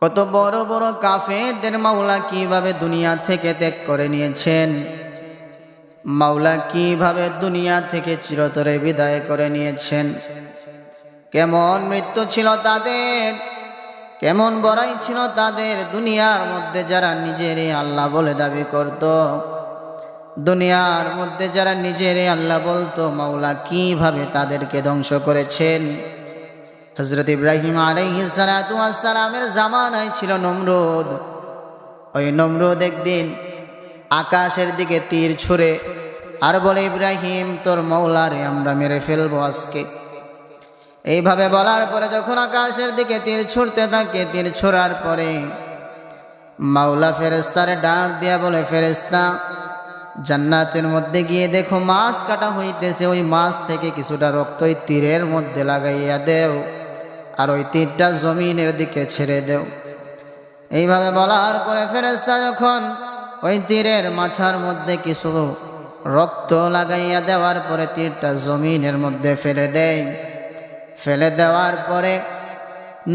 কত বড় বড় কাফেরদের মাওলা কীভাবে দুনিয়া থেকে ত্যাগ করে নিয়েছেন? মাওলা কীভাবে দুনিয়া থেকে চিরতরে বিদায় করে নিয়েছেন? কেমন মৃত্যু ছিল তাদের? কেমন বড়াই ছিল তাদের? দুনিয়ার মধ্যে যারা নিজেরে আল্লাহ বলে দাবি করত, দুনিয়ার মধ্যে যারা নিজেরে আল্লাহ বলতো, মাওলা কীভাবে তাদেরকে ধ্বংস করেছেন? হজরত ইব্রাহিম আলাইসালামের জামানায় ছিল নমরুদ। ওই নমরুদ একদিন আকাশের দিকে তীর ছুঁড়ে আর বলে, ইব্রাহিম, তোর মৌলারে আমরা মেরে ফেলব আজকে। এইভাবে বলার পরে যখন আকাশের দিকে তীর ছুটতে থাকে, তীর ছোড়ার পরে মাওলা ফেরেস্তারে ডাক দিয়া বলে ফেরেস্তা জান্নাতের মধ্যে গিয়ে দেখো, মাছ কাটা হইতেছে। ওই মাছ থেকে কিছুটা রক্ত ওই তীরের মধ্যে লাগাইয়া দেও। আর ওই তীরটা জমিনের দিকে ছেড়ে দেও। এইভাবে বলার পরে ফেরেস্তা যখন ওই তীরের মাথার মধ্যে কিছু রক্ত লাগাইয়া দেওয়ার পরে তীরটা জমিনের মধ্যে ফেলে দেয়, ফেলে দেওয়ার পরে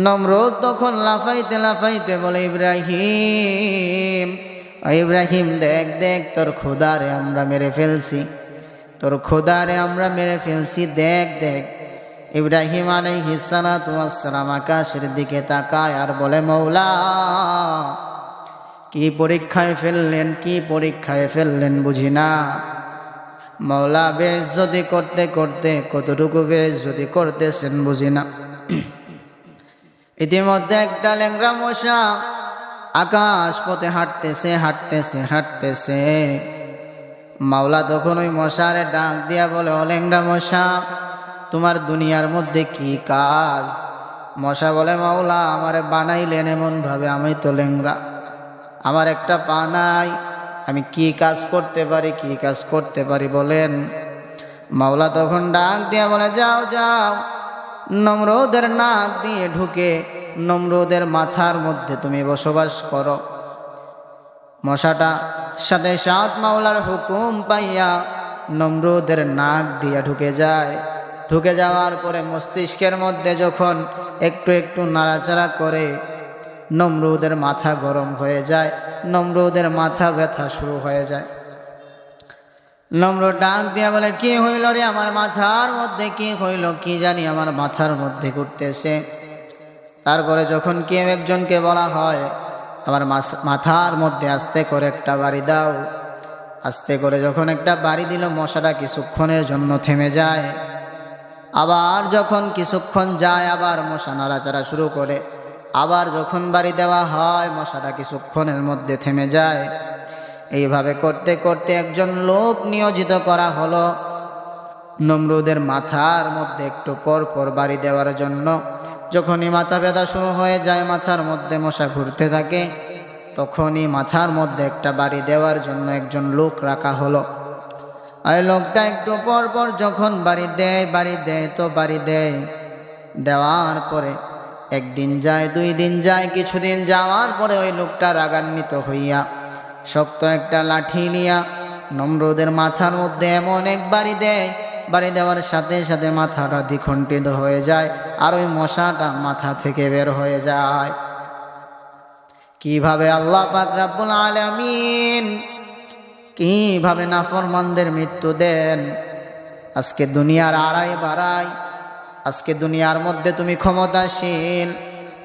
নমরুদ তখন লাফাইতে লাফাইতে বলে, ইব্রাহিম ইব্রাহিম দেখ দেখ, তোর খোদারে আমরা মেরে ফেলছি, তোর খোদারে আমরা মেরে ফেলছি, দেখ দেখ। ইব্রাহিম আলাইহিসালাম আকাশের দিকে তাকায় আর বলে, মৌলা, কি পরীক্ষায় ফেললেন, কি পরীক্ষায় ফেললেন বুঝি না? মৌলা, বেশ যদি করতে করতে, কতটুকু বেশ যদি করতেছেন বুঝি না? ইতিমধ্যে একটা ল্যাংরা মশা আকাশ পথে হাঁটতেছে হাঁটতেছে হাঁটতেছে। মাওলা তখন ওই মশারে ডাক দিয়া বলে, ও ল্যাংরা মশা তোমার দুনিয়ার মধ্যে কি কাজ? মশা বলে, মাওলা, আমারে বানাইলেন এমন ভাবে আমি তো ল্যাংরা আমার একটা পা নাই, আমি কি কাজ করতে পারি, কি কাজ করতে পারি? বলেন। মাওলা তখন ডাক দিয়া বলে, যাও যাও। নম্রদের নাক দিয়ে ঢুকে নম্রদের মাথার মধ্যে তুমি বসবাস করো। মশাটা সাথে সাত মাওলার হুকুম পাইয়া নম্রদের নাক দিয়ে ঢুকে যায়। ঢুকে যাওয়ার পরে মস্তিষ্কের মধ্যে যখন একটু একটু নাড়াচাড়া করে নমরুদের মাথা গরম হয়ে যায়, নমরুদের মাথা ব্যথা শুরু হয়ে যায়। নম্র ডাক দিয়া বলে, কি হইল রে আমার মাথার মধ্যে? কি হইল? কি জানি আমার মাথার মধ্যে ঘুরতেছে। তারপরে যখন কেউ একজনকে বলা হয়, আমার মাথার মধ্যে আস্তে করে একটা বাড়ি দাও। আস্তে করে যখন একটা বাড়ি দিল, মশাটা কিছুক্ষণের জন্য থেমে যায়। আবার যখন কিছুক্ষণ যায়, আবার মশা নাড়াচাড়া শুরু করে। আবার যখন বাড়ি দেওয়া হয়, মশাটা কিছুক্ষণের মধ্যে থেমে যায়। এইভাবে করতে করতে একজন লোক নিয়োজিত করা হলো। নমরুদের মাথার মধ্যে একটু পর পর বাড়ি দেওয়ার জন্য। যখনই মাথা ব্যথা শুরু হয়ে যায়, মাথার মধ্যে মশা ঘুরতে থাকে, তখনই মাথার মধ্যে একটা বাড়ি দেওয়ার জন্য একজন লোক রাখা হলো। আর লোকটা একটু পর পর যখন বাড়ি দেয় বাড়ি দেয় তো বাড়ি দেয়। দেওয়ার পরে একদিন যায়, দুই দিন যায়, কিছুদিন যাওয়ার পরে ওই লোকটা রাগান্বিত হইয়া শক্ত একটা লাঠি নিয়া নম্রদের মাথার মধ্যে এমন এক বাড়ি দেয়, বাড়ি দেওয়ার সাথে সাথে মাথাটা দ্বিখণ্ডিত হয়ে যায় আর ওই মশাটা মাথা থেকে বের হয়ে যায়। কীভাবে আল্লাহ পাক রাব্বুল আলামিন কীভাবে নাফরমানদের মৃত্যু দেন? আজকে দুনিয়ার আড়াই বাড়াই। আজকে দুনিয়ার মধ্যে তুমি ক্ষমতাশীল।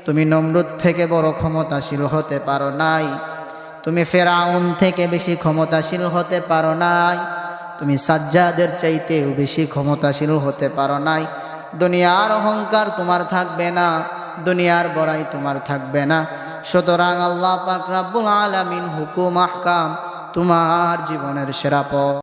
তুমি নমরুদ থেকে বড় ক্ষমতাশীল হতে পারো নাই। তুমি ফেরাউন থেকে বেশি ক্ষমতাশীল হতে পারো নাই। তুমি সাজ্জাদের চাইতেও বেশি ক্ষমতাশীল হতে পারো নাই। দুনিয়ার অহংকার তোমার থাকবে না। দুনিয়ার বড়াই তোমার থাকবে না। সুতরাং আল্লাহ পাক রাব্বুল আলামিন হুকুম, আহকাম তোমার জীবনের সেরা পথ।